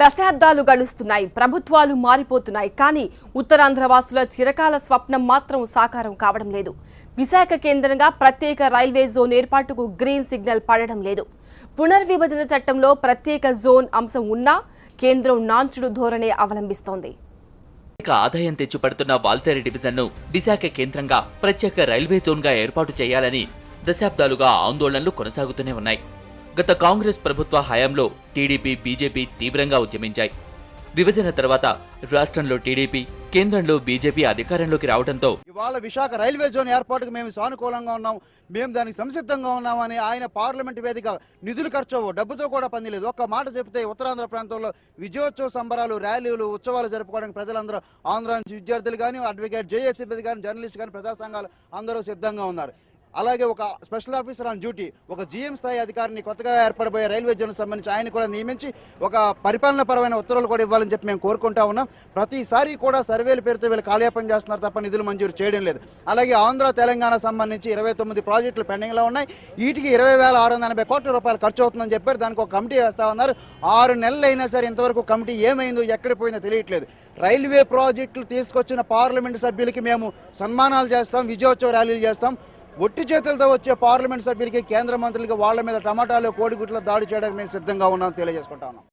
దశాబ్దాలు గడుస్తున్నాయి ప్రభుత్వాలు మారిపోతున్నాయి కానీ ఉత్తరాంధ్ర వాసుల చిరకాల స్వప్నం మాత్రం సాకారం కావడం లేదు. విశాఖ కేంద్రంగా ప్రత్యేక రైల్వే జోన్ ఏర్పాటుకు గ్రీన్ సిగ్నల్ పడడం లేదు. పునర్విభజన చట్టంలో ప్రత్యేక జోన్ అంశం ఉన్నా కేంద్రం నాంచుడు ధోరణే అవలంబిస్తోంది. ఇక ఆదాయం తెచ్చిపడుతున్న వాల్తేరు డివిజన్ను విశాఖ కేంద్రంగా ప్రత్యేక రైల్వే జోన్గా ఏర్పాటు చేయాలని దశాబ్దాలుగా ఆందోళనలు కొనసాగుతూనే ఉన్నాయి. గత కాంగ్రెస్ ప్రభుత్వ హయాంలో టీడీపీ బీజేపీ తీవ్రంగా ఉద్యమించాయి. విభజన తర్వాత రాష్ట్రంలో టీడీపీ కేంద్రంలో బీజేపీ అధికారంలోకి రావడంతో ఇవాళ విశాఖ రైల్వే జోన్ ఏర్పాటుకు మేము సానుకూలంగా ఉన్నాం. మేము దానికి సంసిద్ధంగా ఉన్నామని ఆయన పార్లమెంట్ వేదిక నిధులు ఖర్చు డబ్బుతో కూడా పనిలేదు ఒక్క మాట చెప్తే ఉత్తరాంధ్ర ప్రాంతంలో విజయోత్సవ సంబరాలు ర్యాలీలు ఉత్సవాలు జరుపుకోవడానికి ప్రజలందరూ ఆంధ్ర నుంచి విద్యార్థులు కానీ అడ్వకేట్ జేఏసీపీ కానీ జర్నలిస్ట్ కానీ ప్రజా సంఘాలు అందరూ సిద్ధంగా ఉన్నారు. అలాగే ఒక స్పెషల్ ఆఫీసర్ ఆన్ డ్యూటీ ఒక జీఎం స్థాయి అధికారిని కొత్తగా ఏర్పడబోయే రైల్వే జోన్ సంబంధించి ఆయన కూడా నియమించి ఒక పరిపాలన పరమైన ఉత్తర్వులు కూడా ఇవ్వాలని చెప్పి మేము కోరుకుంటా ఉన్నాం. ప్రతిసారి కూడా సర్వేల పేరుతో వీళ్ళు కాలయాపన చేస్తున్నారు తప్ప నిధులు మంజూరు చేయడం లేదు. అలాగే ఆంధ్ర తెలంగాణ సంబంధించి ఇరవై తొమ్మిది ప్రాజెక్టులు పెండింగ్లో ఉన్నాయి. వీటికి ఇరవై వేల ఆరు వందల ఎనభై కోట్ల రూపాయలు ఖర్చు అవుతుందని చెప్పారు. దానికి ఒక కమిటీ వేస్తా ఉన్నారు. ఆరు నెలలు అయినా సరే ఇంతవరకు కమిటీ ఏమైందో ఎక్కడ పోయిందో తెలియట్లేదు. రైల్వే ప్రాజెక్టులు తీసుకొచ్చిన పార్లమెంటు సభ్యులకి మేము సన్మానాలు చేస్తాం విజయోత్సవ ర్యాలీలు చేస్తాం. ఒట్టి చేతులతో వచ్చే పార్లమెంట్ సభ్యులకి కేంద్ర మంత్రులకి వాళ్ళ మీద టమాటాలు కోడిగుట్ల దాడి చేయడానికి మేము సిద్ధంగా ఉన్నాం తెలియజేసుకుంటా ఉన్నాం.